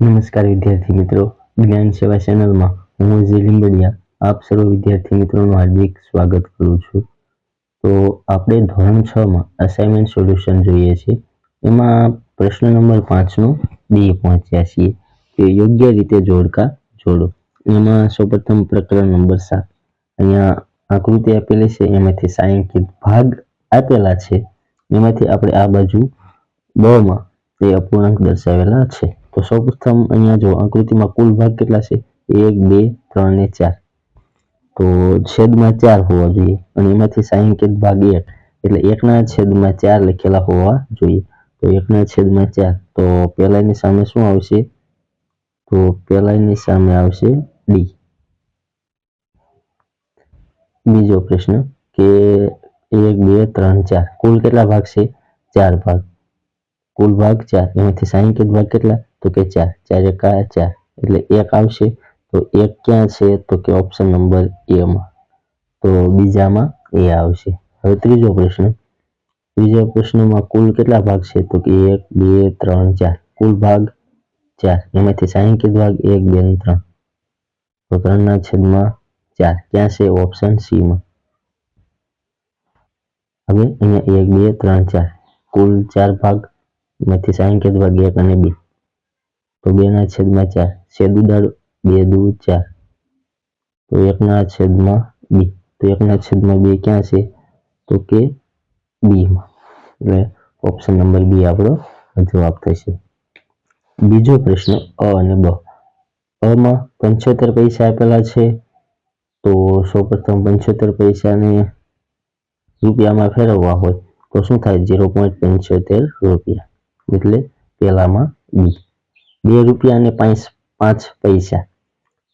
નમસ્કાર વિદ્યાર્થી મિત્રો. જ્ઞાન સેવા ચેનલમાં હું જે લીંબડિયા આપ સર્વ વિદ્યાર્થી મિત્રોનું હાર્દિક સ્વાગત કરું છું. તો આપણે ધોરણ છ માં અસાઇનમેન્ટ સોલ્યુશન જોઈએ છીએ. એમાં પ્રશ્ન નંબર પાંચનો બી પહોંચ્યા છીએ. કે યોગ્ય રીતે જોડકા જોડો. એમાં સૌપ્રથમ પ્રકરણ નંબર સાત. અહીંયા આકૃતિ આપેલી છે. એમાંથી સાયંકિત ભાગ આપેલા છે. એમાંથી આપણે આ બાજુ બ તે અપૂર્ણાંક દર્શાવેલા છે. તો સૌપ્રથમ અહીંયા જો આકૃતિમાં કુલ ભાગ કેટલા છે? એક, બે, ત્રણ ને ચાર. તો છેદમાં ચાર હોવા જોઈએ. અને એમાંથી સાયંકિત ભાગ એક. એટલે એકના છેદમાં ચાર લખેલા હોવા જોઈએ. તો એકના છેદમાં ચાર. તો પહેલાની સામે શું આવશે? તો પહેલાની સામે આવશે ડી બીજો પ્રશ્ન કે એક, બે, ત્રણ, ચાર. કુલ કેટલા ભાગ છે? ચાર ભાગ. કુલ ભાગ ચાર. એમાંથી સાયંકિત ભાગ કેટલા? તો કે ચાર. ચાર એકા ચાર. એટલે એક આવશે. તો એક ક્યાં છે? તો કે ઓપ્શન નંબર એમાં તો બીજામાં એ આવશે. હવે ત્રીજો પ્રશ્ન. ત્રીજા પ્રશ્નમાં કુલ કેટલા ભાગ છે? તો કે એક, બે, ત્રણ, ચાર. કુલ ભાગ ચાર. એમાંથી સાયંકિત ભાગ એક, બે અને ત્રણ. તો ત્રણના છેદમાં ચાર. ક્યાં છે ઓપ્શન સીમાં હવે અહીંયા એક, બે, ત્રણ, ચાર. કુલ ચાર ભાગ એમાંથી સાયંકિત ભાગ એક અને બી. તો બેના છેદમાં ચાર, છેદ ઉડાડો બે દુ ચાર. તો એકના છેદમાં બી, તો એકના છેદમાં બે ક્યાં છે? તો કે બીમાં. એટલે ઓપ્શન નંબર બી આપણો જવાબ થશે. બીજો પ્રશ્ન, અ અને બ. અમાં પંચોતેર પૈસા આપેલા છે. તો સૌપ્રથમ પંચોતેર પૈસાને રૂપિયામાં ફેરવવા હોય તો શું થાય? ઝીરો પોઈન્ટ પંચોતેર રૂપિયા. એટલે પહેલામાં બી બે રૂપિયા અને પાંચ પાંચ પૈસા.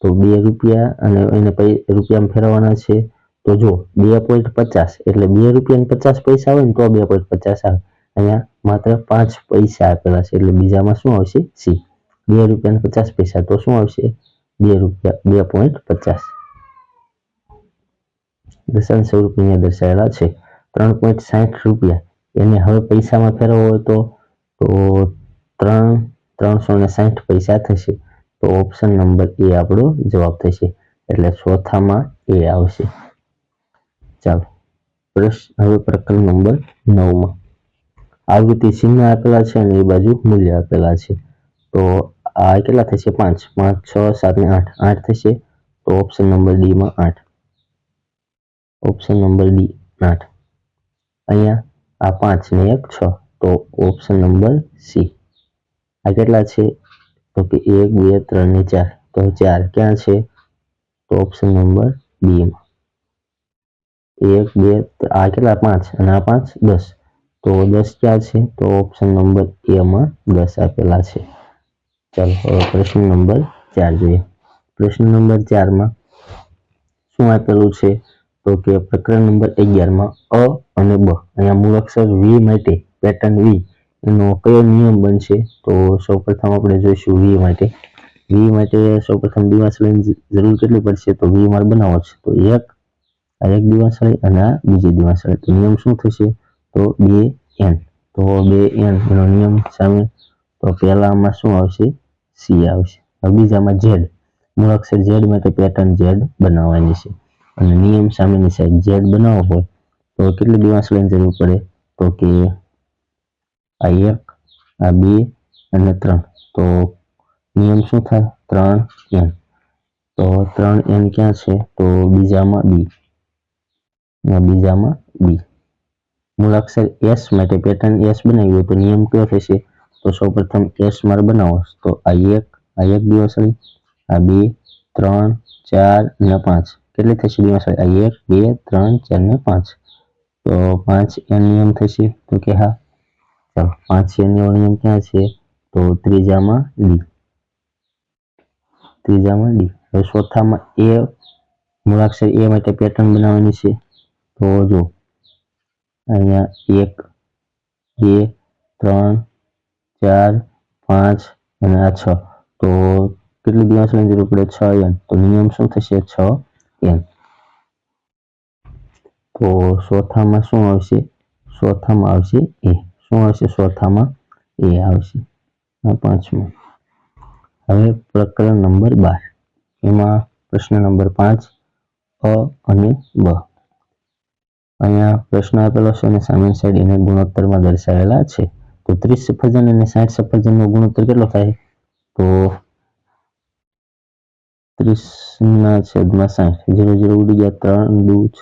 તો બે રૂપિયા અને એને રૂપિયામાં ફેરવવાના છે. તો જો, બે પોઈન્ટ પચાસ. એટલે બે રૂપિયા પચાસ પૈસા હોય ને તો બે પોઈન્ટ પચાસ આવે. અહીંયા માત્ર પાંચ પૈસા આપેલા છે. એટલે બીજામાં શું આવશે? સી. બે રૂપિયા પચાસ પૈસા. તો શું આવશે? બે રૂપિયા, બે પોઈન્ટ પચાસ. દશાંશ સ્વરૂપ અહીંયા દર્શાવેલા છે. ત્રણ પોઈન્ટ સાઠ રૂપિયા. એને હવે પૈસામાં ફેરવવો હોય તો તો ત્રણ ત્રણસો ને સાઠ પૈસા થશે. તો ઓપ્શન નંબર એ આપણો જવાબ થશે. એટલે ચોથામાં એ આવશે. ચાલો, પ્રશ્ન, હવે પ્રકરણ નંબર નવમાં. આવૃત્તિ ચિહ્ન આપેલા છે અને એ બાજુ મૂલ્ય આપેલા છે. તો આ કેટલા થશે? પાંચ. પાંચ, છ, સાત ને આઠ. આઠ થશે. તો ઓપ્શન નંબર ડીમાં આઠ. ઓપ્શન નંબર ડી આઠ. અહીંયા આ પાંચ ને એક, છ. તો ઓપ્શન નંબર સી આ કેટલા છે? તો કે એક, બે, ત્રણ ને ચાર. તો ચાર ક્યાં છે? તો ઓપ્શન નંબર બીમાં એક, બે આ કેટલા? પાંચ. અને આ પાંચ દસ. તો દસ ક્યાં છે? તો ઓપ્શન નંબર એમાં દસ આપેલા છે. ચાલો, હવે પ્રશ્ન નંબર ચાર જોઈએ. પ્રશ્ન નંબર ચારમાં શું આપેલું છે? તો કે પ્રકરણ નંબર અગિયારમાં અ અને બ. અહીંયા મૂળ અક્ષર વી માટે પેટર્ન વી એનો કયો નિયમ બનશે? તો સૌપ્રથમ આપણે જોઈશું વી માટે. વી માટે સૌપ્રથમ દિવાસળી જરૂર કેટલી પડશે? તો વી મારે બનાવો છે. તો એક, આ એક દિવાસળી અને આ બીજી દિવાસળી તો નિયમ શું થશે? તો બે એન. તો બે એન એનો નિયમ સામે. તો પહેલામાં શું આવશે? સી આવશે. હવે બીજામાં ઝેડ. મૂળ અક્ષર ઝેડ માટે પેટર્ન ઝેડ બનાવવાની છે. અને નિયમ સામેની સાઈડ ઝેડ બનાવવો હોય, તો કેટલી દિવાસળીની જરૂર પડે? તો કે આ એક આ બે અને ત્રણ તો નિયમ શું થાય ત્રણ એન તો ત્રણ એન ક્યાં છે તો બીજામાં બી બીજામાં બી મૂળ અક્ષર એસ માટે પેટર્ન એસ બનાવી હોય તો નિયમ કયો થશે તો સૌપ્રથમ એસ મારે બનાવો. તો આ એક આ એક દિવાસળી આ બે, ત્રણ, ચાર અને પાંચ. કેટલી થશે દિવાસળી આ એક, બે, ત્રણ, ચાર, ને પાંચ. તો પાંચ એન નિયમ થશે. તો કે હા ચાલો પાંચ એન નિયમ ક્યાં છે? તો ત્રીજામાં ડી ત્રીજામાં ડી હવે ચોથામાં એ મૂળાક્ષર એ માટે પેટર્ન બનાવવાની છે. તો જો, અહીંયા એક, બે, ત્રણ, ચાર, પાંચ અને આ છ. તો કેટલી દિવાસની જરૂર પડે? છ એન તો નિયમ શું થશે? છ એન તો ચોથામાં શું આવશે? ચોથામાં આવશે એ શું આવશે ચોથામાં? એ આવશે. પાંચમું. હવે પ્રકરણ નંબર બાર. એમાં પ્રશ્ન નંબર પાંચ, અ અને બ. અહીંયા પ્રશ્ન આપેલો છે અને સામેની સાઈડ એને ગુણોત્તરમાં દર્શાવેલા છે. તો ત્રીસ સફરજન અને સાઠ સફરજનનો ગુણોત્તર કેટલો થાય? તો ત્રીસના છેદમાં સાઠ. જીરો જીરો ઉડી ગયા ત્રણ, દુ, છ.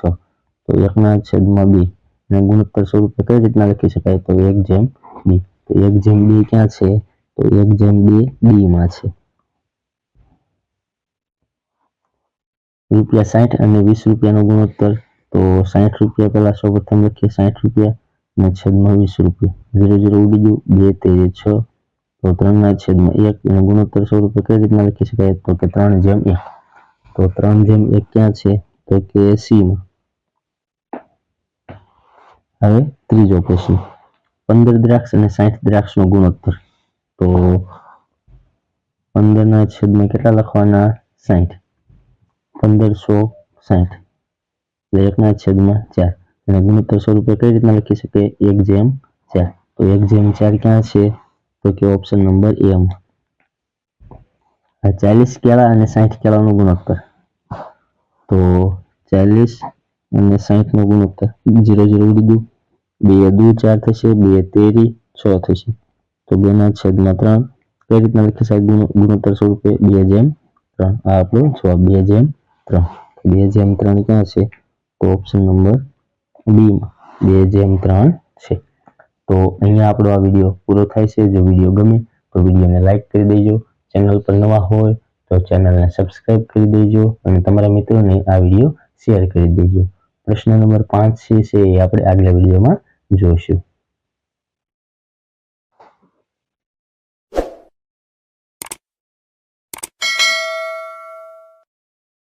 તો એકના છેદમાં બી. અને ગુણોત્તર સ્વરૂપે કઈ રીતના લખી શકાય? તો એક જેમ બી. તો એક જેમ બી ક્યાં છે? તો એક જેમ બે બી માં છે. રૂપિયા સાઠ અને વીસ રૂપિયાનો ગુણોત્તર. તો સાઠ રૂપિયા પહેલા સૌપ્રથમ લખીએ. સાઠ રૂપિયા અને છેદમાં વીસ રૂપિયા. ઝીરો ઝીરો ઉડી ગયું. બે તેર છ. તો ત્રણના છેદમાં એક. અને ગુણોત્તર સ્વરૂપે કઈ રીતના લખી શકાય? તો કે ત્રણ જેમ એક. તો ત્રણ જેમ એક ક્યાં છે? તો કે સી માં હવે ત્રીજો પ્રશ્ન પંદર દ્રાક્ષ અને સાઠ દ્રાક્ષનો ગુણોત્તર. તો પંદરના છેદમાં કેટલા લખવાના? સાઠ પંદરસો સાઠ એટલે એકના છેદમાં ચાર. અને ગુણોત્તર સ્વરૂપે કઈ રીતના લખી શકે એક જેમ ચાર. તો એક જેમ ચાર ક્યાં છે? તો કે ઓપ્શન નંબર એ માં આ ચાલીસ કેળા અને સાઠ કેળાનું ગુણોત્તર. તો ચાલીસ અને સાઠ નો ગુણોત્તર. જીરો જીરો ઉડી ગયું. બે દુ ચાર થશે, બે તેરી છ થશે. તો બે ના છેદમાં ત્રણ. કઈ રીતના લખી શકાય ગુણોત્તર સ્વરૂપે? બે જેમ ત્રણ. આ આપણો જવાબ બે જેમ ત્રણ. બે જેમ ત્રણ ક્યાં છે? તો ઓપ્શન નંબર બી માં બે જેમ ત્રણ છે. તો અહીંયા આપણો આ વીડિયો પૂરો થાય છે. જો વીડિયો ગમે તો વિડીયોને લાઈક કરી દેજો. ચેનલ પર નવા હોય તો ચેનલને સબસ્ક્રાઇબ કરી દેજો અને તમારા મિત્રોને આ વીડિયો શેર કરી દેજો. પ્રશ્ન નંબર પાંચ છે એ આપણે આગલા વિડીયોમાં જોઈશું.